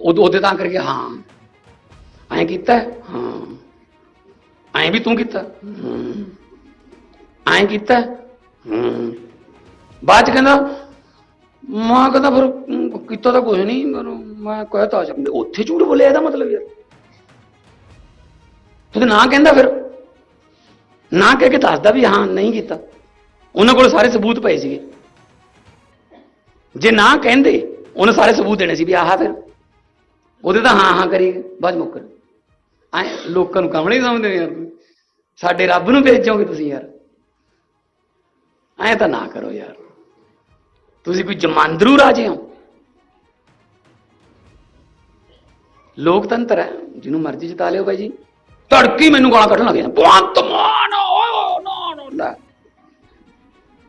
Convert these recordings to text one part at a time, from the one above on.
ਉਹ ਉਹਦੇ ਤਾਂ ਕਰਕੇ ਹਾਂ। ਐਂ ਕੀਤਾ? ਹਾਂ। ਐਂ ਵੀ ਤੂੰ ਕੀਤਾ? ਐਂ ਕੀਤਾ? ਹੈ? ਬਾਅਦ ਚ ਕਹਿੰਦਾ, ਮਾਂ ਕਹਿੰਦਾ ਫਿਰ ਕੀਤਾ ਤਾਂ ਕੁਝ ਨਹੀਂ ਮੈਂ ਕਹਤਾ ਉੱਥੇ ਝੂਠ ਬੋਲਿਆ ਇਹਦਾ ਮਤਲਬ ਯਾਰ। ਤੂੰ ਨਾ ਕਹਿੰਦਾ ਫਿਰ। ਨਾ ਕਹਿ ਕੇ ਦੱਸਦਾ ਵੀ ਹਾਂ, ਨਹੀਂ ਕੀਤਾ। ਉਹਨਾਂ ਕੋਲ ਸਾਰੇ ਸਬੂਤ ਪਏ ਸੀਗੇ। ਜੇ ਨਾ ਕਹਿੰਦੇ, ਉਹਨੇ ਸਾਰੇ ਸਬੂਤ ਦੇਣੇ ਸੀ ਵੀ ਆਹ ਫਿਰ ਉਹਦੇ ਤਾਂ ਹਾਂ ਹਾਂ ਕਰੀ, ਬਾਅਦ ਮੁੱਕਰ ਐ ਲੋਕਾਂ ਨੂੰ ਕਮਲੇ ਸਮਝਦੇ ਨੇ ਯਾਰ ਸਾਡੇ ਰੱਬ ਨੂੰ ਭੇਜੋਗੇ ਤੁਸੀਂ ਯਾਰ। ਐ ਤਾਂ ਨਾ ਕਰੋ ਯਾਰ। ਤੁਸੀਂ ਕੋਈ ਜਮਾਂਦਰੂ ਰਾਜੇ ਹੋ। ਲੋਕਤੰਤਰ ਹੈ, ਜਿਹਨੂੰ ਮਰਜ਼ੀ ਜਿਤਾ ਲਿਓ ਭਾਈ ਜੀ। ਤੜਕੀ ਮੈਨੂੰ ਗਾਲਾਂ ਕੱਢਣ ਲੱਗ ਭਗਵੰਤ ਮਾਨ! ਓਏ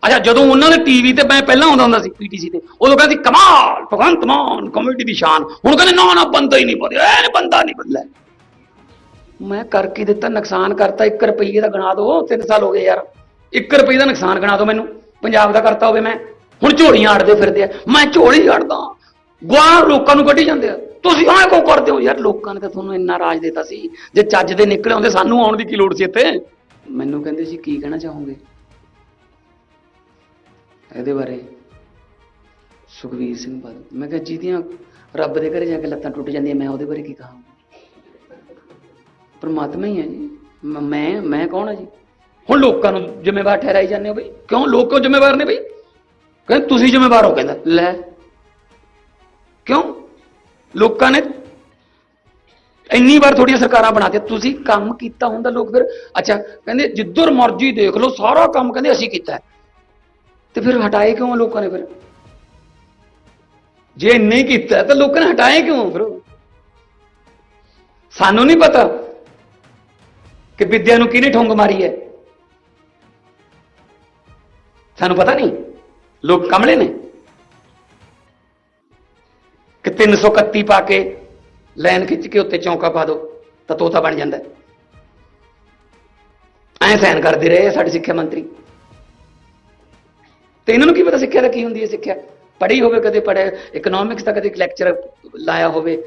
ਅੱਛਾ ਜਦੋਂ ਉਹਨਾਂ ਦੇ ਟੀਵੀ ਤੇ ਮੈਂ ਪਹਿਲਾਂ ਆਉਂਦਾ ਹੁੰਦਾ ਸੀ ਪੀਟੀਸੀ ਤੇ ਉਦੋਂ ਕਹਿੰਦੇ ਸੀ, ਕਮਾਲ ਭਗਵੰਤ ਮਾਨ ਕਮੇਟੀ ਦੀ ਸ਼ਾਨ। ਹੁਣ ਕਹਿੰਦੇ ਨਾ ਨਾ ਬੰਦਾ ਹੀ ਨਹੀਂ ਬਦਲਿਆ ਇਹ ਬੰਦਾ ਨਹੀਂ ਬਦਲਿਆ ਮੈਂ ਕਰ ਕੀ ਦਿੱਤਾ ਨੁਕਸਾਨ ਕਰਤਾ 1 ਰੁਪਏ ਦਾ ਗਣਾ ਦੋ 3 ਸਾਲ ਹੋ ਗਏ ਯਾਰ। 1 ਰੁਪਏ ਦਾ ਨੁਕਸਾਨ ਗਣਾ ਦੋ ਮੈਨੂੰ ਪੰਜਾਬ ਦਾ ਕਰਤਾ ਹੋਵੇ ਮੈਂ। ਹੁਣ ਝੋਲੀਆਂ ਅੜਦੇ ਫਿਰਦੇ ਆ ਮੈਂ ਝੋਲੀ ਅੜਦਾ ਗਵਾਹ ਲੋਕਾਂ ਨੂੰ ਕੱਢੀ ਜਾਂਦੇ ਆ। ਤੁਸੀਂ ਆਹ ਕੋ ਕਰਦੇ ਹੋ ਯਾਰ? ਲੋਕਾਂ ਨੇ ਤਾਂ ਤੁਹਾਨੂੰ ਇੰਨਾ ਰਾਜ ਦਿੱਤਾ ਸੀ ਜੇ ਚੱਜ ਦੇ ਨਿਕਲੇ ਹੁੰਦੇ ਸਾਨੂੰ ਆਉਣ ਦੀ ਕੀ ਲੋੜ ਸੀ ਇੱਥੇ? ਮੈਨੂੰ ਕਹਿੰਦੇ ਸੀ ਕੀ ਕਹਿਣਾ ਚਾਹੋਗੇ? ਇਹਦੇ ਬਾਰੇ ਸੁਖਵੀਰ ਸਿੰਘ ਬਾਦਲ। ਮੈਂ ਕਿਹਾ ਜਿਹਦੀਆਂ ਰੱਬ ਦੇ ਘਰੇ ਜਾ ਕੇ ਲੱਤਾਂ ਟੁੱਟ ਜਾਂਦੀਆਂ, ਮੈਂ ਉਹਦੇ ਬਾਰੇ ਕੀ ਕਹਾਂ ਪਰਮਾਤਮਾ ਹੀ ਹੈ ਜੀ। ਮੈਂ ਮੈਂ ਕੌਣ ਹਾਂ ਜੀ? ਹੁਣ ਲੋਕਾਂ ਨੂੰ ਜ਼ਿੰਮੇਵਾਰ ਠਹਿਰਾਈ ਜਾਂਦੇ ਹੋ ਬਈ। ਕਿਉਂ ਲੋਕ ਜ਼ਿੰਮੇਵਾਰ ਨੇ ਬਈ? ਕਹਿੰਦੇ ਤੁਸੀਂ ਜ਼ਿੰਮੇਵਾਰ ਹੋ, ਕਹਿੰਦਾ। ਲੈ। ਕਿਉਂ? ਲੋਕਾਂ ਨੇ ਇੰਨੀ ਵਾਰ ਥੋੜੀਆਂ ਸਰਕਾਰਾਂ ਬਣਾਤੀਆਂ ਤੁਸੀਂ ਕੰਮ ਕੀਤਾ ਹੁੰਦਾ ਲੋਕ ਫਿਰ। ਅੱਛਾ, ਕਹਿੰਦੇ ਜਿੱਧਰ ਮਰਜ਼ੀ ਦੇਖ ਲਓ, ਸਾਰਾ ਕੰਮ ਕਹਿੰਦੇ ਅਸੀਂ ਕੀਤਾ ਤੇ ਫਿਰ ਹਟਾਏ ਕਿਉਂ ਲੋਕਾਂ ਨੇ ਫਿਰ? ਜੇ ਇੰਨੇ ਹੀ ਕੀਤਾ ਤਾਂ ਲੋਕਾਂ ਨੇ ਹਟਾਏ ਕਿਉਂ ਫਿਰ? ਸਾਨੂੰ ਨਹੀਂ ਪਤਾ ਕਿ ਵਿਦਿਆ ਨੂੰ ਕਿਹਨੇ ਠੁੰਗ ਮਾਰੀ ਹੈ। ਸਾਨੂੰ ਪਤਾ ਨਹੀਂ। ਲੋਕ ਕਮਲੇ ਨੇ। ਕਿ 331 ਪਾ ਕੇ ਲਾਈਨ ਖਿੱਚ ਕੇ ਉੱਤੇ ਚੌਂਕਾ ਪਾ ਦਿਓ ਤਾਂ ਤੋਤਾ ਬਣ ਜਾਂਦਾ। ਐ ਸਾਈਨ ਕਰਦੇ ਰਹੇ ਆ ਸਾਡੇ ਸਿੱਖਿਆ ਮੰਤਰੀ। ਤੇ ਇਹਨਾਂ ਨੂੰ ਕੀ ਪਤਾ ਸਿੱਖਿਆ ਦਾ ਕੀ ਹੁੰਦੀ ਹੈ ਸਿੱਖਿਆ? ਪੜ੍ਹੀ ਹੋਵੇ, ਕਦੇ ਪੜ੍ਹਿਆ ਇਕਨੋਮਿਕਸ ਦਾ ਕਦੇ ਲੈਕਚਰ ਲਾਇਆ ਹੋਵੇ,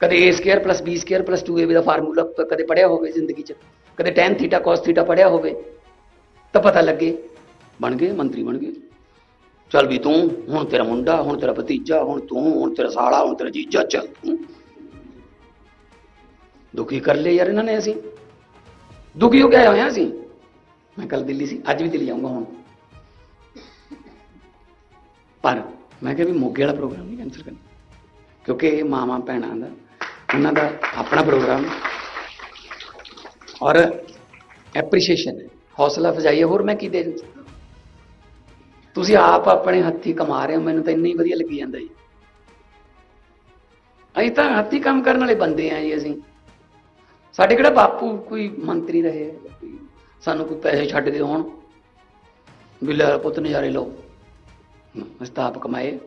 ਕਦੇ a square plus b square plus 2ab ਦਾ ਫਾਰਮੂਲਾ ਕਦੇ ਪੜ੍ਹਿਆ ਹੋਵੇ ਜ਼ਿੰਦਗੀ 'ਚ, ਕਦੇ tan ਥੀਟਾ cos ਥੀਟਾ ਪੜ੍ਹਿਆ ਹੋਵੇ, ਤਾਂ ਪਤਾ ਲੱਗੇ, ਬਣ ਗਏ, ਮੰਤਰੀ ਬਣ ਗਏ। ਚੱਲ ਵੀ ਤੂੰ, ਹੁਣ ਤੇਰਾ ਮੁੰਡਾ, ਹੁਣ ਤੇਰਾ ਭਤੀਜਾ, ਹੁਣ ਤੂੰ, ਹੁਣ ਤੇਰਾ ਸਾਲਾ, ਹੁਣ ਤੇਰਾ ਜੀਜਾ, ਚੱਲ ਤੂੰ। ਦੁਖੀ ਕਰ ਲਏ ਯਾਰ ਇਹਨਾਂ ਨੇ ਅਸੀਂ। ਦੁਖੀ ਹੋ ਕੇ ਆਏ ਹੋਏ ਅਸੀਂ। ਮੈਂ ਕੱਲ ਦਿੱਲੀ ਸੀ, ਅੱਜ ਵੀ ਦਿੱਲੀ ਜਾਊਂਗਾ ਹੁਣ। ਪਰ ਮੈਂ ਕਿਹਾ ਵੀ ਮੋਗੇ ਵਾਲਾ ਪ੍ਰੋਗਰਾਮ ਨਹੀਂ ਕੈਂਸਲ ਕਰਨਾ। ਕਿਉਂਕਿ ਇਹ ਮਾਵਾਂ ਭੈਣਾਂ ਦਾ, ਉਹਨਾਂ ਦਾ ਆਪਣਾ ਪ੍ਰੋਗਰਾਮ ਔਰ ਐਪਰੀਸ਼ੀਏਸ਼ਨ ਹੈ। ਹੌਸਲਾ ਫਜਾਈ ਹੋਰ ਮੈਂ ਕੀ ਦੇ ਤੁਸੀਂ ਆਪ ਆਪਣੇ ਹੱਥੀ ਕਮਾ ਰਹੇ ਹੋ। ਮੈਨੂੰ ਤਾਂ ਇੰਨਾ ਹੀ ਵਧੀਆ ਲੱਗੀ ਜਾਂਦਾ ਜੀ। ਅਸੀਂ ਤਾਂ ਹੱਥੀ ਕੰਮ ਕਰਨ ਵਾਲੇ ਬੰਦੇ ਆ ਜੀ ਅਸੀਂ। ਸਾਡੇ ਕਿਹੜਾ ਬਾਪੂ ਕੋਈ ਮੰਤਰੀ ਰਹੇ? ਸਾਨੂੰ ਕੋਈ ਪੈਸੇ ਛੱਡ ਦੇ ਹੋਣ ਵੀ ਪੁੱਤ ਨਜ਼ਾਰੇ ਲਓ। ਅਸੀਂ ਕਮਾਏ।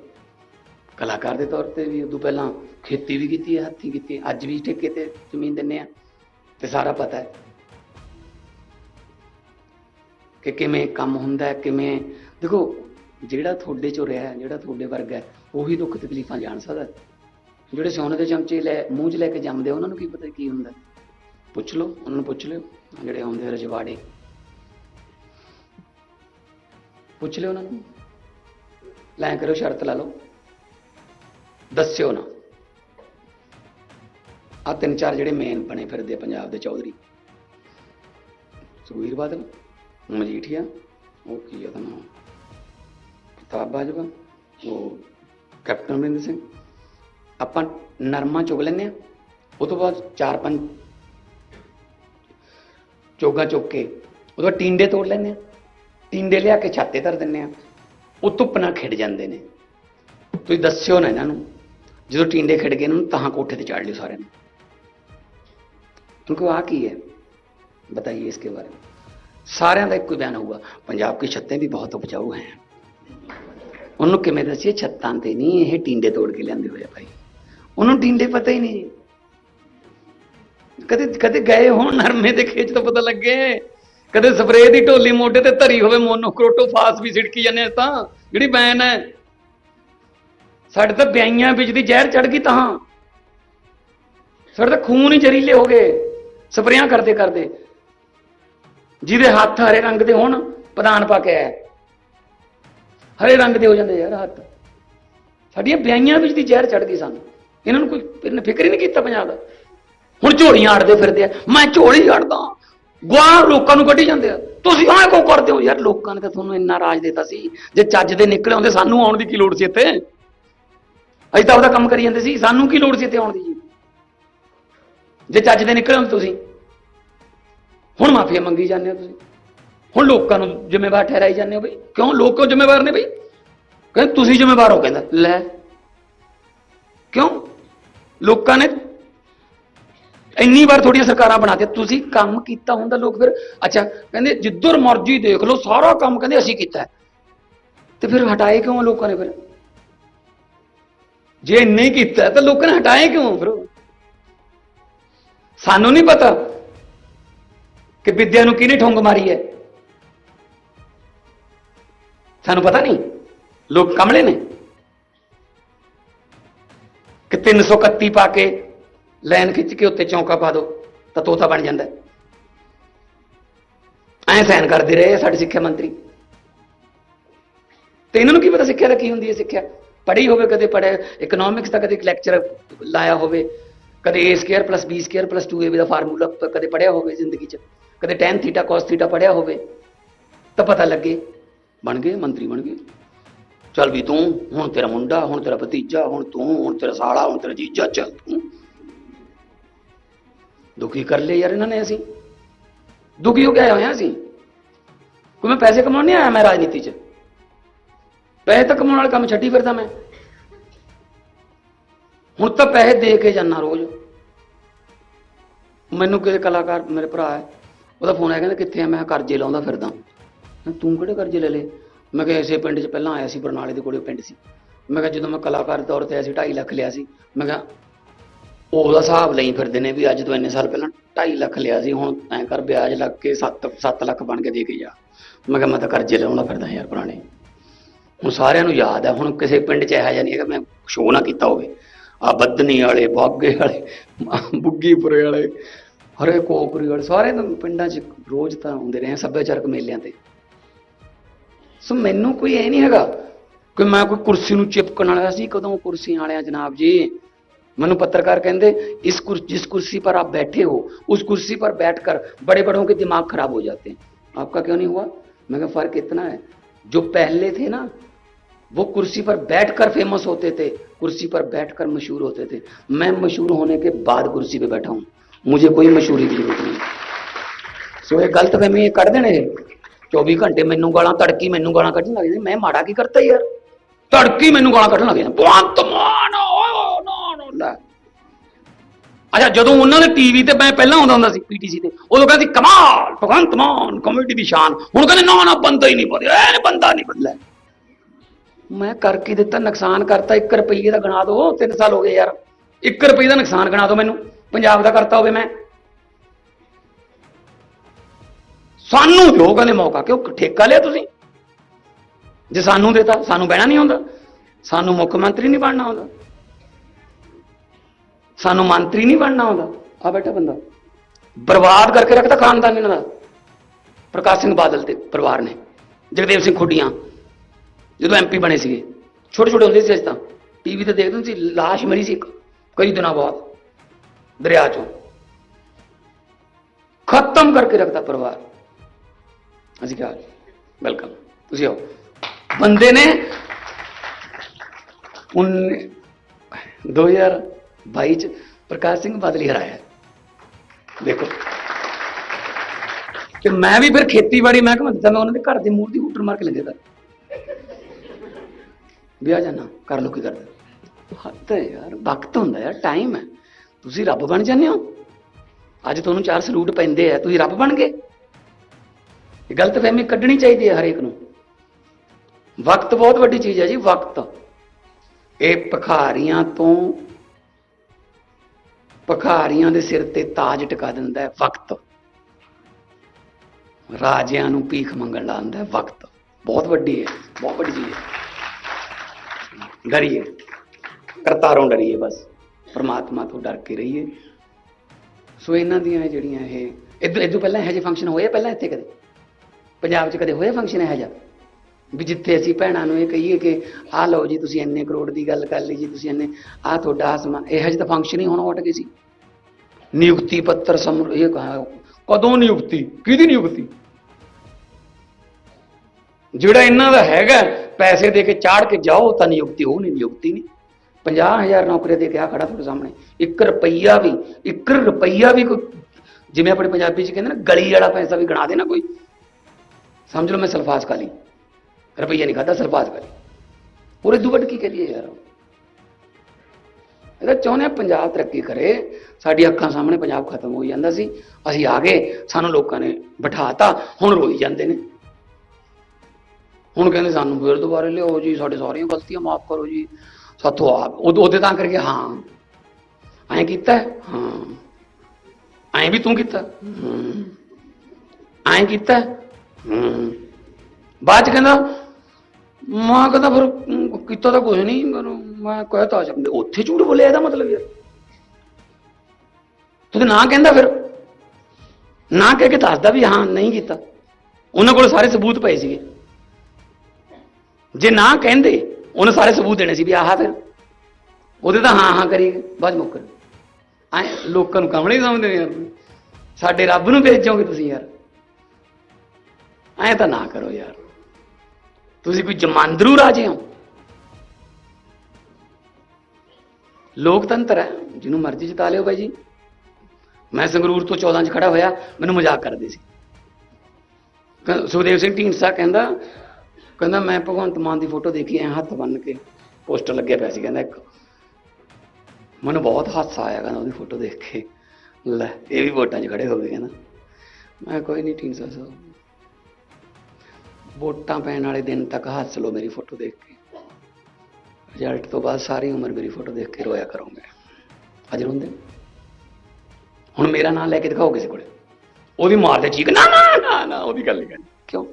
ਕਲਾਕਾਰ ਦੇ ਤੌਰ ਤੇ ਵੀ ਉਦੋਂ ਪਹਿਲਾਂ ਖੇਤੀ ਵੀ ਕੀਤੀ ਹੈ ਹੱਥੀ ਕੀਤੀ ਹੈ ਅੱਜ ਵੀ ਠੇਕੇ ਤੇ ਜ਼ਮੀਨ ਦਿੰਨੇ ਆ ਤੇ ਸਾਰਾ ਪਤਾ ਹੈ ਕਿ ਕਿਵੇਂ ਕੰਮ ਹੁੰਦਾ ਹੈ ਕਿਵੇਂ ਦੇਖੋ ਜਿਹੜਾ ਤੁਹਾਡੇ ਚੋਂ ਰਿਹਾ ਜਿਹੜਾ ਤੁਹਾਡੇ ਵਰਗਾ ਹੈ, ਉਹੀ ਦੁੱਖ ਤਕਲੀਫਾਂ ਜਾਣ ਸਕਦਾ ਜਿਹੜੇ ਸੋਨੇ ਦੇ ਚਮਚੇ ਲੈ ਮੂੰਹ 'ਚ ਲੈ ਕੇ ਜੰਮਦੇ ਉਹਨਾਂ ਨੂੰ ਕੀ ਪਤਾ ਕੀ ਹੁੰਦਾ ਪੁੱਛ ਲਓ ਉਹਨਾਂ ਨੂੰ ਪੁੱਛ ਲਿਓ ਜਿਹੜੇ ਆਉਂਦੇ ਰਜਵਾੜੇ। ਪੁੱਛ ਲਿਓ ਉਹਨਾਂ ਨੂੰ। ਲੈ ਕਰੋ ਸ਼ਰਤ ਲਾ ਲਓ। ਦੱਸਿਓ ਨਾ। ਆ ਤਿੰਨ ਚਾਰ ਜਿਹੜੇ ਮੇਨ ਬਣੇ ਫਿਰਦੇ ਪੰਜਾਬ ਦੇ ਚੌਧਰੀ। ਸੁਖਬੀਰ ਬਾਦਲ ਮਜੀਠੀਆ ਉਹ ਕੀ ਉਹਦਾ ਨਾਮ? ਪ੍ਰਤਾਪ ਬਾਜਵਾ। ਉਹ ਕੈਪਟਨ ਅਮਰਿੰਦਰ ਸਿੰਘ। ਆਪਾਂ ਨਰਮਾ ਚੁਗ ਲੈਂਦੇ ਆ। ਉਹ ਤੋਂ ਬਾਅਦ ਚਾਰ ਪੰਜ ਚੋਗਾ ਚੁੱਕ ਕੇ ਉਹਦੇ ਬਾਅਦ ਟਿੰਡੇ ਤੋੜ ਲੈਂਦੇ ਆ। ਟੀਂਡੇ ਲਿਆ ਕੇ ਛਾਤੇ ਧਰ ਦਿੰਦੇ ਆ। ਉਹ ਧੁੱਪ ਨਾਲ ਖਿੜ ਜਾਂਦੇ ਨੇ ਤੁਸੀਂ ਦੱਸਿਓ ਨਾ ਇਹਨਾਂ ਨੂੰ ਜਦੋਂ ਟਿੰਡੇ ਖਿੜ ਗਏ ਇਹਨਾਂ ਨੂੰ ਤਾਂ ਕੋਠੇ ਤੇ ਚਾੜ ਲਿਓ ਸਾਰਿਆਂ ਨੂੰ उनको आ की है बताइए इसके बारे में ਸਾਰਿਆਂ ਦਾ ਇੱਕੋ ਹੀ ਬਿਆਨ ਹੋਊਗਾ ਪੰਜਾਬ ਕੀ ਛੱਤਾਂ ਵੀ ਬਹੁਤ ਉਪਜਾਊ ਹੈ ਉਹਨੂੰ ਕਿਵੇਂ ਦੱਸੀਏ ਛੱਤਾਂ ਤੇ ਨਹੀਂ ਇਹ ਟਿੰਡੇ ਤੋੜ ਕੇ ਲਿਆਂਦੇ ਹੋਏ ਆ ਭਾਈ ਉਹਨੂੰ ਟਿੰਡੇ ਪਤਾ ਹੀ ਨਹੀਂ ਕਦੇ ਕਦੇ ਗਏ ਹੋਣ ਨਰਮੇ ਦੇ ਖੇਤ ਤੋਂ ਪਤਾ ਲੱਗੇ ਕਦੇ ਸਪਰੇਅ ਦੀ ਢੋਲੀ ਮੋਢੇ ਤੇ ਧਰੀ ਹੋਵੇ ਮੋਨੋਕ੍ਰੋਟੋਫਾਸ ਵੀ ਛਿੜਕੀ ਜਾਂਦੇ ਤਾਂ। ਜਿਹੜੀ ਬੈਨ ਹੈ, ਸਾਡੇ ਤਾਂ ਬਿਆਈਆਂ ਵਿੱਚ ਦੀ ਜ਼ਹਿਰ ਚੜ ਗਈ ਤਾਂ। ਸਾਡੇ ਤਾਂ ਖੂਨ ਹੀ ਜ਼ਹਿਰੀਲੇ ਹੋ ਗਏ, ਸਪਰੇਆਂ ਕਰਦੇ ਕਰਦੇ। ਜਿਹਦੇ ਹੱਥ ਹਰੇ ਰੰਗ ਦੇ ਹੋਣ ਪ੍ਰਧਾਨ ਪਾ ਕੇ ਆਇਆ। ਹਰੇ ਰੰਗ ਦੇ ਹੋ ਜਾਂਦੇ ਯਾਰ ਹੱਥ। ਸਾਡੀਆਂ ਬਿਆਈਆਂ ਵਿੱਚ ਦੀ ਜ਼ਹਿਰ ਚੜ ਗਈ ਸਾਨੂੰ। ਇਹਨਾਂ ਨੂੰ ਕੋਈ ਇਹਨੇ ਫਿਕਰ ਹੀ ਨਹੀਂ ਕੀਤਾ ਪੰਜਾਬ ਦਾ। ਹੁਣ ਝੋਲੀਆਂ ਆੜਦੇ ਫਿਰਦੇ ਆ, ਮੈਂ ਝੋਲੀ ਆੜਦਾ। ਗਵਾ ਲੋਕਾਂ ਨੂੰ ਕੱਢੀ ਜਾਂਦੇ ਆ। ਤੁਸੀਂ ਆਹ ਕੋ ਕਰਦੇ ਹੋ? ਯਾਰ ਲੋਕਾਂ ਨੇ ਤਾਂ ਤੁਹਾਨੂੰ ਇੰਨਾ ਰਾਜ ਦਿੱਤਾ ਸੀ। ਜੇ ਚੱਜ ਦੇ ਨਿਕਲੇ ਆਉਂਦੇ ਸਾਨੂੰ ਆਉਣ ਦੀ ਕੀ ਲੋੜ ਸੀ ਇੱਥੇ? ਅਸੀਂ ਤਾਂ ਆਪਦਾ ਕੰਮ ਕਰੀ ਜਾਂਦੇ ਸੀ। ਸਾਨੂੰ ਕੀ ਲੋੜ ਸੀ ਇੱਥੇ ਆਉਣ ਦੀ ਜੀ? ਜੇ ਚੱਜ ਦੇ ਨਿਕਲੇ ਹੁੰਦੇ ਤੁਸੀਂ। ਹੁਣ ਮਾਫੀਆ ਮੰਗੀ ਜਾਂਦੇ ਹੋ ਤੁਸੀਂ। ਹੁਣ ਲੋਕਾਂ ਨੂੰ ਜ਼ਿੰਮੇਵਾਰ ਠਹਿਰਾਈ ਜਾਂਦੇ ਹੋ ਬਈ। ਕਿਉਂ? ਲੋਕੋ ਜ਼ਿੰਮੇਵਾਰ ਨੇ ਬਈ? ਕਹਿੰਦੇ, ਤੁਸੀਂ ਜ਼ਿੰਮੇਵਾਰ ਹੋ, ਕਹਿੰਦਾ। ਲੈ। ਕਿਉਂ? ਲੋਕਾਂ ਨੇ ਇੰਨੀ ਵਾਰ ਤੁਹਾਡੀਆਂ ਸਰਕਾਰਾਂ ਬਣਾ ਬਣਾਤੀਆਂ ਤੁਸੀਂ ਕੰਮ ਕੀਤਾ ਹੁੰਦਾ ਲੋਕ ਫਿਰ। ਅੱਛਾ, ਕਹਿੰਦੇ ਜਿੱਧਰ ਮਰਜ਼ੀ ਦੇਖ ਲਓ, ਸਾਰਾ ਕੰਮ ਕਹਿੰਦੇ ਅਸੀਂ ਕੀਤਾ ਤੇ ਫਿਰ ਹਟਾਏ ਕਿਉਂ ਲੋਕਾਂ ਨੇ ਫਿਰ? ਜੇ ਇੰਨੇ ਕੀਤਾ ਤਾਂ ਲੋਕਾਂ ਨੇ ਹਟਾਏ ਕਿਉਂ ਫਿਰ? ਸਾਨੂੰ ਨਹੀਂ ਪਤਾ ਕਿ ਵਿਦਿਆ ਨੂੰ ਕਿਹਨੇ ਠੁੰਗ ਮਾਰੀ ਹੈ। ਸਾਨੂੰ ਪਤਾ ਨਹੀਂ। ਲੋਕ ਕਮਲੇ ਨੇ। ਕਿ 331 ਪਾ ਕੇ ਲਾਈਨ ਖਿੱਚ ਕੇ ਉੱਤੇ ਚੌਂਕਾ ਪਾ ਦਿਓ, ਤਾਂ ਤੋਤਾ ਬਣ ਜਾਂਦਾ ਐ ਸਾਈਨ ਕਰਦੇ ਰਹੇ ਆ ਸਾਡੇ ਸਿੱਖਿਆ ਮੰਤਰੀ। ਤੇ ਇਹਨਾਂ ਨੂੰ ਕੀ ਪਤਾ ਸਿੱਖਿਆ ਦਾ ਕੀ ਹੁੰਦੀ ਹੈ ਸਿੱਖਿਆ? ਪੜ੍ਹੀ ਹੋਵੇ, ਕਦੇ ਪੜ੍ਹਿਆ ਇਕਨੋਮਿਕਸ ਦਾ ਕਦੇ ਲੈਕਚਰ ਲਾਇਆ ਹੋਵੇ, ਕਦੇ a square plus b square plus 2ab ਦਾ ਫਾਰਮੂਲਾ ਕਦੇ ਪੜ੍ਹਿਆ ਹੋਵੇ ਜ਼ਿੰਦਗੀ 'ਚ, ਕਦੇ tan ਥੀਟਾ cos ਥੀਟਾ ਪੜ੍ਹਿਆ ਹੋਵੇ, ਤਾਂ ਪਤਾ ਲੱਗੇ, ਬਣ ਗਏ, ਮੰਤਰੀ ਬਣ ਗਏ। ਚੱਲ ਵੀ ਤੂੰ, ਹੁਣ ਤੇਰਾ ਮੁੰਡਾ, ਹੁਣ ਤੇਰਾ ਭਤੀਜਾ, ਹੁਣ ਤੂੰ, ਹੁਣ ਤੇਰਾ ਸਾਲਾ, ਹੁਣ ਤੇਰਾ ਜੀਜਾ, ਚੱਲ ਤੂੰ। ਦੁਖੀ ਕਰ ਲਏ ਯਾਰ ਇਹਨਾਂ ਨੇ ਅਸੀਂ। ਦੁਖੀ ਹੋ ਕੇ ਆਏ ਹੋਏ ਹਾਂ ਅਸੀਂ। ਕੋਈ ਮੈਂ ਪੈਸੇ ਕਮਾਉਣ ਨਹੀਂ ਆਇਆ ਮੈਂ ਰਾਜਨੀਤੀ 'ਚ? ਪੈਸੇ ਤਾਂ ਕਮਾਉਣ ਵਾਲਾ ਕੰਮ ਛੱਡੀ ਫਿਰਦਾ ਮੈਂ। ਹੁਣ ਤਾਂ ਪੈਸੇ ਦੇ ਕੇ ਜਾਣਾ ਰੋਜ਼। ਮੈਨੂੰ ਕਿਸੇ ਕਲਾਕਾਰ, ਮੇਰੇ ਭਰਾ ਹੈ, ਉਹਦਾ ਫੋਨ ਆਇਆ, ਕਹਿੰਦਾ ਕਿੱਥੇ ਆ? ਮੈਂ ਕਰਜ਼ੇ ਲਾਉਂਦਾ ਫਿਰਦਾ। ਤੂੰ ਕਿਹੜੇ ਕਰਜ਼ੇ ਲੈ ਲਏ? ਮੈਂ ਕਿਹਾ, ਇਸੇ ਪਿੰਡ 'ਚ ਪਹਿਲਾਂ ਆਇਆ ਸੀ, ਬਰਨਾਲੇ ਦੇ ਕੋਲੇ ਪਿੰਡ ਸੀ। ਮੈਂ ਕਿਹਾ, ਜਦੋਂ ਮੈਂ ਕਲਾਕਾਰ ਤੌਰ ਤੇ ਆਇਆ ਸੀ 2.5 ਲੱਖ ਲਿਆ ਸੀ। ਮੈਂ ਕਿਹਾ ਉਹਦਾ ਹਿਸਾਬ ਲਈ ਫਿਰਦੇ ਨੇ ਵੀ ਅੱਜ ਤੋਂ ਇੰਨੇ ਸਾਲ ਪਹਿਲਾਂ 2.5 ਲੱਖ ਲਿਆ ਸੀ, ਹੁਣ ਐਂ ਕਰ ਵਿਆਜ ਲੱਗ ਕੇ 7 7 ਲੱਖ ਬਣ ਕੇ ਦੇ ਕੇ ਜਾ। ਮੈਂ ਕਿਹਾ ਮੈਂ ਤਾਂ ਕਰਜ਼ੇ ਲਾਉਂਦਾ ਫਿਰਦਾ ਯਾਰ ਪੁਰਾਣੇ। ਹੁਣ ਸਾਰਿਆਂ ਨੂੰ ਯਾਦ ਹੈ ਹੁਣ ਕਿਸੇ ਪਿੰਡ 'ਚ ਇਹੋ ਜਿਹਾ ਨਹੀਂ ਹੈਗਾ, ਮੈਂ ਸ਼ੋਅ ਨਾ ਕੀਤਾ ਹੋਵੇ। ਆ ਬੱਦਨੀ ਵਾਲੇ, ਬਾਗੇ ਵਾਲੇ ਬੁੱਗੀਪੁਰੇ ਵਾਲੇ, ਹਰੇ ਕੋਪਰੀ ਵਾਲੇ, ਸਾਰੇ ਤਾਂ ਪਿੰਡਾਂ 'ਚ ਰੋਜ਼ ਤਾਂ ਹੁੰਦੇ ਰਹੇ ਸੱਭਿਆਚਾਰਕ ਮੇਲਿਆਂ ਤੇ। ਸੋ ਮੈਨੂੰ ਕੋਈ ਇਹ ਨਹੀਂ ਹੈਗਾ ਕਿ ਮੈਂ ਕੋਈ ਕੁਰਸੀ ਨੂੰ ਚਿਪਕਣ ਵਾਲਾ ਸੀ, ਕਦੋਂ ਕੁਰਸੀ ਵਾਲਿਆਂ ਜਨਾਬ ਜੀ? मनु पत्रकार कहते इस कुर, जिस कुर्सी पर आप बैठे हो उस कुर्सी पर बैठकर बड़े बड़ों के दिमाग खराब हो जाते हैं। आपका क्यों नहीं हुआ? मैं क्या फ़र्क इतना है। जो पहले थे ना वो कुर्सी पर बैठकर फ़ेमस होते थे कुर्सी पर बैठकर मशहूर होते थे। मैं मशहूर होने के बाद कुर्सी पे बैठा हूँ। मुझे कोई मशहूरी की ज़रूरत नहीं। सो ये गलत फहमी ये कर देने चौबीस घंटे मैनू गाला तड़की मैनू गाला कढ़न लग मैं माड़ा की करता यार। तड़की मैनू गाला कढ़न लग जाए ਅੱਛਾ ਜਦੋਂ ਉਹਨਾਂ ਦੇ ਟੀਵੀ ਤੇ ਮੈਂ ਪਹਿਲਾਂ ਆਉਂਦਾ ਹੁੰਦਾ ਸੀ ਪੀਟੀਸੀ ਤੇ ਉਦੋਂ ਕਹਿੰਦੇ ਸੀ, ਕਮਾਲ ਭਗਵੰਤ ਮਾਨ ਕਮੇਟੀ ਦੀ ਸ਼ਾਨ। ਹੁਣ ਕਹਿੰਦੇ ਨਾ ਨਾ ਬੰਦਾ ਹੀ ਨਹੀਂ ਬਦਲਿਆ ਇਹ ਬੰਦਾ ਨਹੀਂ ਬਦਲਿਆ ਮੈਂ ਕਰਕੇ ਦਿੱਤਾ ਨੁਕਸਾਨ ਕਰਤਾ 1 ਰੁਪਏ ਦਾ ਗਣਾ ਦੋ 3 ਸਾਲ ਹੋ ਗਏ ਯਾਰ। 1 ਰੁਪਏ ਦਾ ਨੁਕਸਾਨ ਗਣਾ ਦੋ ਮੈਨੂੰ ਪੰਜਾਬ ਦਾ ਕਰਤਾ ਹੋਵੇ ਮੈਂ। ਸਾਨੂੰ ਦਿਓ ਕਹਿੰਦੇ ਮੌਕਾ ਕਿਉਂ ਠੇਕਾ ਲਿਆ ਤੁਸੀਂ? ਜੇ ਸਾਨੂੰ ਦੇਤਾ ਸਾਨੂੰ ਬਹਿਣਾ ਨਹੀਂ ਹੁੰਦਾ ਸਾਨੂੰ ਮੁੱਖ ਮੰਤਰੀ ਨਹੀਂ ਬਣਨਾ ਹੁੰਦਾ ਸਾਨੂੰ ਮੰਤਰੀ ਨਹੀਂ ਬਣਨਾ ਆਉਂਦਾ। ਆ ਬੈਠਾ ਬੰਦਾ। ਬਰਬਾਦ ਕਰਕੇ ਰੱਖਦਾ ਖਾਨਦਾਨ ਇਹਨਾਂ ਦਾ ਪ੍ਰਕਾਸ਼ ਸਿੰਘ ਬਾਦਲ ਦੇ ਪਰਿਵਾਰ ਨੇ। ਜਗਦੇਵ ਸਿੰਘ ਖੁੱਡੀਆਂ। ਜਦੋਂ ਐਮਪੀ ਬਣੇ ਸੀਗੇ। ਛੋਟੇ ਛੋਟੇ ਹੁੰਦੇ ਸੀ ਅਜ ਤਾਂ। ਟੀਵੀ ਤੇ ਦੇਖਦੇ ਸੀ, ਲਾਸ਼ ਮਰੀ ਸੀ ਕਈ ਦਿਨਾਂ ਬਾਅਦ। ਦਰਿਆ ਚੋਂ। ਖਤਮ ਕਰਕੇ ਰੱਖਦਾ ਪਰਿਵਾਰ। ਅਸੀਂ ਕਿਹਾ, ਵੈਲਕਮ। ਤੁਸੀਂ ਆਓ। ਬੰਦੇ ਨੇ 2000 ਬਾਈ ਚ ਪ੍ਰਕਾਸ਼ ਸਿੰਘ ਬਾਦਲੀ ਹਰਾਇਆ। ਦੇਖੋ। ਤੇ ਮੈਂ ਵੀ ਫਿਰ ਖੇਤੀਬਾੜੀ ਮਹਿਕਮਾ ਦਿੱਤਾ ਮੈਂ ਉਹਨਾਂ ਦੇ ਘਰ ਦੇ ਮੂਰ ਦੀ ਮਾਰ ਕੇ ਲੱਗੇ ਤਾਂ। ਵੀ ਜਾਣਾ ਕਰ ਲੋ ਕੀ ਕਰਦਾ ਹੱਤ ਹੈ ਯਾਰ ਵਕਤ ਹੁੰਦਾ ਯਾਰ ਟਾਈਮ ਹੈ। ਤੁਸੀਂ ਰੱਬ ਬਣ ਜਾਂਦੇ ਹੋ। ਅੱਜ ਤੁਹਾਨੂੰ ਚਾਰ ਸਲੂਟ ਪੈਂਦੇ ਆ, ਤੁਸੀਂ ਰੱਬ ਬਣ ਗਏ। ਇਹ ਗਲਤਫਹਿਮੀ ਕੱਢਣੀ ਚਾਹੀਦੀ ਹੈ ਹਰੇਕ ਨੂੰ। ਵਕਤ ਬਹੁਤ ਵੱਡੀ ਚੀਜ਼ ਹੈ ਜੀ, ਵਕਤ। ਇਹ ਭਖਾਰੀਆਂ ਤੋਂ ਭਖਾਰੀਆਂ ਦੇ ਸਿਰ ਤੇ ਤਾਜ ਟਿਕਾ ਦਿੰਦਾ ਹੈ, ਵਕਤ। ਰਾਜਿਆਂ ਨੂੰ ਭੀਖ ਮੰਗਣ ਲਾਉਂਦਾ ਹੈ, ਵਕਤ। ਬਹੁਤ ਵੱਡੀ ਹੈ, ਬਹੁਤ ਵੱਡੀ ਚੀਜ਼ ਹੈ। ਡਰੀਏ। ਕਰਤਾਰੋਂ ਡਰੀਏ ਬਸ। ਪ੍ਰਮਾਤਮਾ ਤੋਂ ਡਰ ਕੇ ਰਹੀਏ। ਸੋ ਇਹਨਾਂ ਦੀਆਂ ਜਿਹੜੀਆਂ ਇਹ ਇਦੋਂ ਇਦੋਂ ਪਹਿਲਾਂ ਇਹੋ ਜਿਹੇ ਫੰਕਸ਼ਨ ਹੋਏ ਪਹਿਲਾਂ ਇੱਥੇ ਕਦੇ? ਪੰਜਾਬ 'ਚ ਕਦੇ ਹੋਏ ਫੰਕਸ਼ਨ ਇਹੋ ਜਿਹਾ? ਵੀ ਜਿੱਥੇ ਅਸੀਂ ਭੈਣਾਂ ਨੂੰ ਇਹ ਕਹੀਏ ਕਿ ਆਹ ਲਓ ਜੀ, ਤੁਸੀਂ ਇੰਨੇ ਕਰੋੜ ਦੀ ਗੱਲ ਕਰ ਲਈ ਜੀ, ਤੁਸੀਂ ਇੰਨੇ, ਆਹ ਤੁਹਾਡਾ ਆਹ ਸਮਾਨ ਇਹੋ ਜਿਹੇ ਤਾਂ ਫੰਕਸ਼ਨ ਹੀ ਹੋਣਾ ਹਟ ਗਏ ਸੀ। ਨਿਯੁਕਤੀ ਪੱਤਰ ਸਮ, ਇਹ ਕਦੋਂ ਨਿਯੁਕਤੀ? ਕਿਹਦੀ ਨਿਯੁਕਤੀ? ਜਿਹੜਾ ਇਹਨਾਂ ਦਾ ਹੈਗਾ, ਪੈਸੇ ਦੇ ਕੇ ਚਾੜ ਕੇ ਜਾਓ ਤਾਂ ਨਿਯੁਕਤੀ, ਉਹ ਨਹੀਂ, ਨਿਯੁਕਤੀ ਨਹੀਂ। 50000 ਨੌਕਰੀਆਂ ਦੇ ਕੇ ਆ ਖੜਾ ਤੁਹਾਡੇ ਸਾਹਮਣੇ। 1 ਰੁਪਈਆ ਵੀ 1 ਰੁਪਈਆ ਵੀ ਕੋਈ, ਜਿਵੇਂ ਆਪਣੇ ਪੰਜਾਬੀ ਚ ਕਹਿੰਦੇ ਨਾ, ਗਲੀ ਵਾਲਾ ਪੈਸਾ ਵੀ ਗਣਾ ਦੇ ਨਾ ਕੋਈ। ਸਮਝ ਲਓ ਮੈਂ ਸਲਫਾਸ ਖਾ ਲਈ ਰੁਪਈਆ ਨਹੀਂ ਖਾਦਾ ਸਲਫਾਸ ਖਾ ਲਈ ਪੂਰੇ ਦੁੱਧ ਕੀ ਕਰੀਏ ਯਾਰ ਇਹਦਾ ਚਾਹੁੰਦੇ ਪੰਜਾਬ ਤਰੱਕੀ ਕਰੇ ਸਾਡੀ ਅੱਖਾਂ ਸਾਹਮਣੇ ਪੰਜਾਬ ਖਤਮ ਹੋ ਜਾਂਦਾ ਸੀ ਅਸੀਂ ਆ ਗਏ ਸਾਨੂੰ ਲੋਕਾਂ ਨੇ ਬਿਠਾਤਾ ਹੁਣ ਰੋਈ ਜਾਂਦੇ ਨੇ ਹੁਣ ਕਹਿੰਦੇ ਸਾਨੂੰ ਫਿਰ ਦੁਬਾਰੇ ਲਿਆਓ ਜੀ ਸਾਡੇ ਸਾਰੀਆਂ ਗਲਤੀਆਂ ਮਾਫ ਕਰੋ ਜੀ ਸਾਥੋਂ ਆਪ ਉਹ ਉਹਦੇ ਤਾਂ ਕਰਕੇ ਹਾਂ ਐਂ ਕੀਤਾ ਹਾਂ ਐਂ ਵੀ ਤੂੰ ਕੀਤਾ ਐਂ ਕੀਤਾ ਹੈ? ਬਾਅਦ ਚ ਕਹਿੰਦਾ ਮਾਂ ਕਹਿੰਦਾ ਫਿਰ ਹਮ, ਕੀਤਾ ਤਾਂ ਕੁਝ ਨਹੀਂ ਪਰ ਮੈਂ ਕਹਿਤਾ ਸਕਦੇ ਉੱਥੇ ਝੂਠ ਬੋਲਿਆ ਇਹਦਾ ਮਤਲਬ ਯਾਰ। ਤੂੰ ਤਾਂ ਨਾ ਕਹਿੰਦਾ ਫਿਰ। ਨਾ ਕਹਿ ਕੇ ਦੱਸਦਾ ਵੀ ਹਾਂ ਨਹੀਂ ਕੀਤਾ। ਉਹਨਾਂ ਕੋਲ ਸਾਰੇ ਸਬੂਤ ਪਏ ਸੀਗੇ। ਜੇ ਨਾ ਕਹਿੰਦੇ ਉਹਨੇ ਸਾਰੇ ਸਬੂਤ ਦੇਣੇ ਸੀ ਵੀ ਆਹ ਫਿਰ। ਉਹਦੇ ਤਾਂ ਹਾਂ ਹਾਂ ਕਰੀ ਗਏ, ਬਸ ਮੁੱਕਰ। ਐ ਲੋਕਾਂ ਨੂੰ ਕਮਲੇ ਸਮਝਦੇ ਨੇ ਯਾਰ ਸਾਡੇ ਰੱਬ ਨੂੰ ਭੇਜੋਗੇ ਤੁਸੀਂ ਯਾਰ। ਐ ਤਾਂ ਨਾ ਕਰੋ ਯਾਰ। ਤੁਸੀਂ ਕੋਈ ਜਮਾਂਦਰੂ ਰਾਜੇ ਹੋ? ਲੋਕਤੰਤਰ ਹੈ, ਜਿਹਨੂੰ ਮਰਜ਼ੀ ਜਿਤਾ ਲਿਓ ਬਾਈ ਜੀ। ਮੈਂ ਸੰਗਰੂਰ ਤੋਂ 14 ਚ ਖੜਾ ਹੋਇਆ, ਮੈਨੂੰ ਮਜ਼ਾਕ ਕਰਦੇ ਸੀ। ਸੁਖਦੇਵ ਸਿੰਘ ਢੀਂਡਸਾ ਕਹਿੰਦਾ ਕਹਿੰਦਾ ਮੈਂ ਭਗਵੰਤ ਮਾਨ ਦੀ ਫੋਟੋ ਦੇਖੀ, ਐ ਹੱਥ ਬੰਨ ਕੇ ਪੋਸਟਰ ਲੱਗਿਆ ਪਿਆ ਸੀ, ਕਹਿੰਦਾ ਇੱਕ ਮੈਨੂੰ ਬਹੁਤ ਹਾਸਾ ਆਇਆ, ਕਹਿੰਦਾ ਉਹਦੀ ਫੋਟੋ ਦੇਖ ਕੇ। ਲੈ, ਇਹ ਵੀ ਵੋਟਾਂ 'ਚ ਖੜੇ ਹੋ ਗਏ, ਕਹਿੰਦਾ। ਮੈਂ ਕੋਈ ਨਹੀਂ ਢੀਂਡਸਾ ਸਾਹਿਬ ਵੋਟਾਂ ਪੈਣ ਵਾਲੇ ਦਿਨ ਤੱਕ ਹੱਸ ਲਓ ਮੇਰੀ ਫੋਟੋ ਦੇਖ ਕੇ। ਰਿਜ਼ਲਟ ਤੋਂ ਬਾਅਦ ਸਾਰੀ ਉਮਰ ਮੇਰੀ ਫੋਟੋ ਦੇਖ ਕੇ ਰੋਇਆ ਕਰੋਗੇ। ਅੱਜ ਰੋਂਦੇ ਹੁਣ ਮੇਰਾ ਨਾਮ ਲੈ ਕੇ ਦਿਖਾਓ ਕਿਸੇ ਕੋਲੇ। ਵੀ ਮਾਰਦੇ ਚੀਕ, ਨਾ ਨਾ ਨਾ ਨਾ ਉਹਦੀ ਗੱਲ ਨਹੀਂ ਕਰਨੀ। ਕਿਉਂ?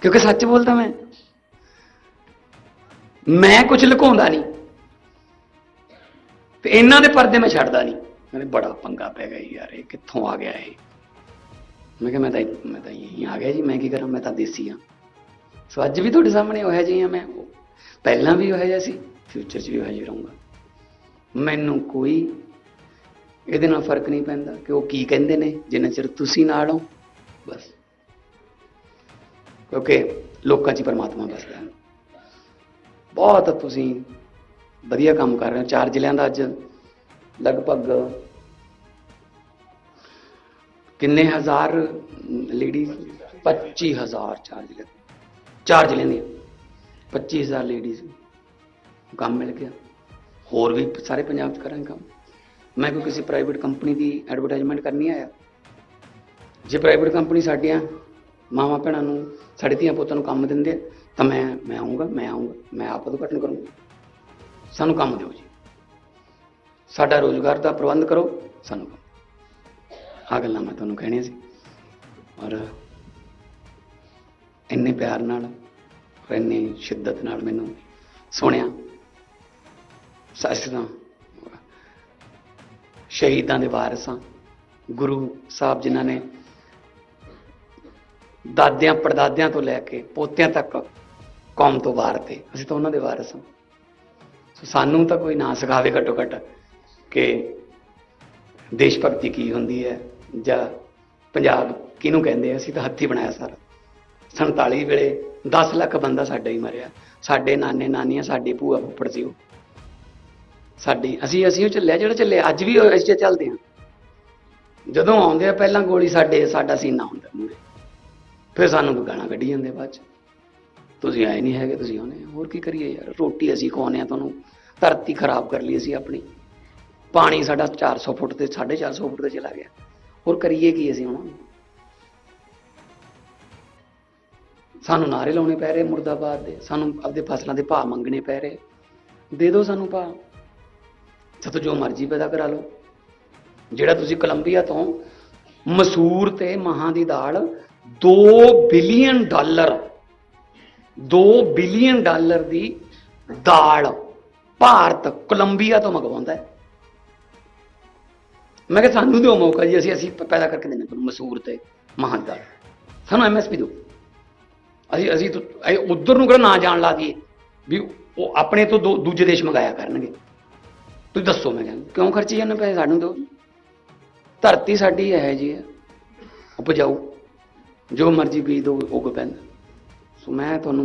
ਕਿਉਂਕਿ ਸੱਚ ਬੋਲਦਾ ਮੈਂ। ਮੈਂ ਕੁਝ ਲੁਕਾਉਂਦਾ ਨਹੀਂ। ਤੇ ਇਹਨਾਂ ਦੇ ਪਰਦੇ ਮੈਂ ਛੱਡਦਾ ਨਹੀਂ। ਮੈਨੂੰ ਬੜਾ ਪੰਗਾ ਪੈ ਗਿਆ ਯਾਰ, ਇਹ ਕਿੱਥੋਂ ਆ ਗਿਆ ਇਹ? ਮੈਂ ਕਿਹਾ ਮੈਂ ਤਾਂ ਮੈਂ ਤਾਂ ਇਹੀ ਆ ਗਿਆ ਜੀ, ਮੈਂ ਕੀ ਕਰਾਂ? ਮੈਂ ਤਾਂ ਦੇਸੀ ਹਾਂ ਸੋ ਅੱਜ ਵੀ ਤੁਹਾਡੇ ਸਾਹਮਣੇ ਹੋਇਆ ਜੀ ਹਾਂ ਮੈਂ ਪਹਿਲਾਂ ਵੀ ਹੋਇਆ ਜਿਹਾ ਸੀ ਫਿਊਚਰ 'ਚ ਵੀ ਹੋਇਆ ਜੀ ਰਹੂੰਗਾ। ਮੈਨੂੰ ਕੋਈ ਇਹਦੇ ਨਾਲ ਫ਼ਰਕ ਨਹੀਂ ਪੈਂਦਾ ਕਿ ਉਹ ਕੀ ਕਹਿੰਦੇ ਨੇ, ਜਿੰਨਾ ਚਿਰ ਤੁਸੀਂ ਨਾਲ ਹੋ, ਬਸ। ਕਿਉਂਕਿ ਲੋਕਾਂ 'ਚ ਪਰਮਾਤਮਾ ਵਸਦਾ ਹੈ। ਬਹੁਤ ਤੁਸੀਂ ਵਧੀਆ ਕੰਮ ਕਰ ਰਹੇ ਹੋ। ਚਾਰ ਜ਼ਿਲ੍ਹਿਆਂ ਦਾ ਅੱਜ ਲਗਭਗ ਕਿੰਨੇ ਹਜ਼ਾਰ ਲੇਡੀਜ਼? 25000 ਚਾਰ ਜ਼ਿਲ੍ਹੇ। ਚਾਰ ਜ਼ਿਲ੍ਹਿਆਂ ਦੀਆਂ 25000 ਲੇਡੀਜ਼ ਕੰਮ ਮਿਲ ਗਿਆ। ਹੋਰ ਵੀ ਸਾਰੇ ਪੰਜਾਬ 'ਚ ਕਰਾਂਗੇ ਕੰਮ। ਮੈਂ ਕੋਈ ਕਿਸੇ ਪ੍ਰਾਈਵੇਟ ਕੰਪਨੀ ਦੀ ਐਡਵਰਟਾਈਜ਼ਮੈਂਟ ਕਰਨੀ ਆਇਆ? ਜੇ ਪ੍ਰਾਈਵੇਟ ਕੰਪਨੀ ਸਾਡੀਆਂ ਮਾਵਾਂ ਭੈਣਾਂ ਨੂੰ, ਸਾਡੇ ਧੀਆਂ ਪੁੱਤਾਂ ਨੂੰ ਕੰਮ ਦਿੰਦੇ ਤਾਂ ਮੈਂ ਮੈਂ ਆਉਂਗਾ ਮੈਂ ਆਉਂਗਾ ਮੈਂ ਆਪ ਉਦਘਾਟਨ ਕਰੂੰਗਾ। ਸਾਨੂੰ ਕੰਮ ਦਿਓ ਜੀ। ਸਾਡਾ ਰੋਜ਼ਗਾਰ ਦਾ ਪ੍ਰਬੰਧ ਕਰੋ, ਸਾਨੂੰ ਕੰਮ। ਆ ਗੱਲਾਂ ਮੈਂ ਤੁਹਾਨੂੰ ਕਹਿਣੀਆਂ ਸੀ। ਔਰ ਇੰਨੇ ਪਿਆਰ ਨਾਲ ਔਰ ਇੰਨੀ ਸ਼ਿੱਦਤ ਨਾਲ ਮੈਨੂੰ ਸੁਣਿਆ। ਸੱਚ ਸ਼ਹੀਦਾਂ ਦੇ ਵਾਰਿਸ ਹਾਂ। ਗੁਰੂ ਸਾਹਿਬ ਜਿਨ੍ਹਾਂ ਨੇ ਦਾਦਿਆਂ, ਪੜਦਾਦਿਆਂ ਤੋਂ ਲੈ ਕੇ ਪੋਤਿਆਂ ਤੱਕ ਕੌਮ ਤੋਂ ਵਾਰ ਤੇ, ਅਸੀਂ ਤਾਂ ਉਹਨਾਂ ਦੇ ਵਾਰਸ ਹਾਂ। ਸੋ ਸਾਨੂੰ ਤਾਂ ਕੋਈ ਨਾ ਸਿਖਾਵੇ ਘੱਟੋ ਘੱਟ ਕਿ ਦੇਸ਼ ਭਗਤੀ ਕੀ ਹੁੰਦੀ ਹੈ ਜਾਂ ਪੰਜਾਬ ਕਿਹਨੂੰ ਕਹਿੰਦੇ ਅਸੀਂ ਤਾਂ ਹੱਥੀ ਬਣਾਇਆ ਸਾਰਾ। 47 ਵੇਲੇ 10 ਲੱਖ ਬੰਦਾ ਸਾਡਾ ਹੀ ਮਰਿਆ। ਸਾਡੇ ਨਾਨੇ ਨਾਨੀਆਂ, ਸਾਡੀ ਭੂਆ ਫੁੱਫੜ ਸੀ ਉਹ। ਸਾਡੀ, ਅਸੀਂ ਅਸੀਂ ਉਹ ਚੱਲਿਆ, ਜਿਹੜਾ ਚੱਲਿਆ, ਅੱਜ ਵੀ ਅਸੀਂ ਤੇ ਚੱਲਦੇ ਹਾਂ ਜਦੋਂ ਆਉਂਦੇ ਆ, ਪਹਿਲਾਂ ਗੋਲੀ ਸਾਡੇ, ਸਾਡਾ ਸੀਨਾ ਹੁੰਦਾ ਮੂਰੇ ਫਿਰ ਸਾਨੂੰ ਗਾਣਾ ਕੱਢੀ ਜਾਂਦੇ ਬਾਅਦ ਚ। ਤੁਸੀਂ ਆਏ ਨਹੀਂ ਹੈਗੇ, ਤੁਸੀਂ ਆਉਨੇ ਹੋਰ ਕੀ ਕਰੀਏ ਯਾਰ, ਰੋਟੀ ਅਸੀਂ ਖਵਾਉਂਦੇ ਆ ਤੁਹਾਨੂੰ। ਧਰਤੀ ਖਰਾਬ ਕਰ ਲਈ ਅਸੀਂ ਆਪਣੀ। ਪਾਣੀ ਸਾਡਾ 400 ਫੁੱਟ ਤੇ 450 ਫੁੱਟ ਤੇ ਚਲਾ ਗਿਆ। ਹੋਰ ਕਰੀਏ ਕੀ ਅਸੀਂ ਹੁਣ? ਸਾਨੂੰ ਨਾਰੇ ਲਾਉਣੇ ਪੈ ਰਹੇ ਮੁਰਦਾਬਾਦ ਦੇ, ਸਾਨੂੰ ਆਪਦੇ ਫਸਲਾਂ ਦੇ ਭਾਅ ਮੰਗਣੇ ਪੈ ਰਹੇ। ਦੇ ਦਿਓ ਸਾਨੂੰ ਭਾਅ। ਸਾਤੋਂ ਜੋ ਮਰਜ਼ੀ ਪੈਦਾ ਕਰਾ ਲਓ। ਜਿਹੜਾ ਤੁਸੀਂ ਕੋਲੰਬੀਆ ਤੋਂ ਮਸੂਰ ਤੇ ਮਹਾਂ ਦੀ ਦਾਲ 2 ਬਿਲੀਅਨ ਡਾਲਰ 2 ਬਿਲੀਅਨ ਡਾਲਰ ਦੀ ਦਾਲ ਭਾਰਤ ਕੋਲੰਬੀਆ ਤੋਂ ਮੰਗਵਾਉਂਦਾ ਹੈ। ਮੈਂ ਕਿਹਾ ਸਾਨੂੰ ਦਿਓ ਮੌਕਾ ਜੀ, ਅਸੀਂ ਅਸੀਂ ਪ- ਪੈਦਾ ਕਰਕੇ ਦੇਣਾ ਤੁਹਾਨੂੰ ਮਸੂਰ ਤੇ ਮਹਾਂ ਦਾਲ। ਸਾਨੂੰ ਐਮਐਸਪੀ ਦਿਓ। ਅਸੀਂ ਅਸੀਂ ਉਧਰ ਨੂੰ ਕਿਹੜਾ ਨਾ ਜਾਣ ਲਾ ਦਈਏ। ਵੀ ਉਹ ਆਪਣੇ ਤੋਂ ਦੋ- ਦੂਜੇ ਦੇਸ਼ ਮੰਗਾਇਆ ਕਰਨਗੇ। ਤੁਸੀਂ ਦੱਸੋ ਮੈਂ ਕਹਿੰਦਾ, ਕਿਉਂ ਖਰਚੀ ਜਾਂਦੇ ਪੈਸੇ ਸਾਨੂੰ ਦਿਓ? ਧਰਤੀ ਸਾਡੀ ਹੈ। ਜੀ ਉਪਜਾਊ। ਜੋ ਮਰਜ਼ੀ ਬੀਜ ਦੋ ਉਗ ਪੈਂਦਾ। ਸੋ ਮੈਂ ਤੁਹਾਨੂੰ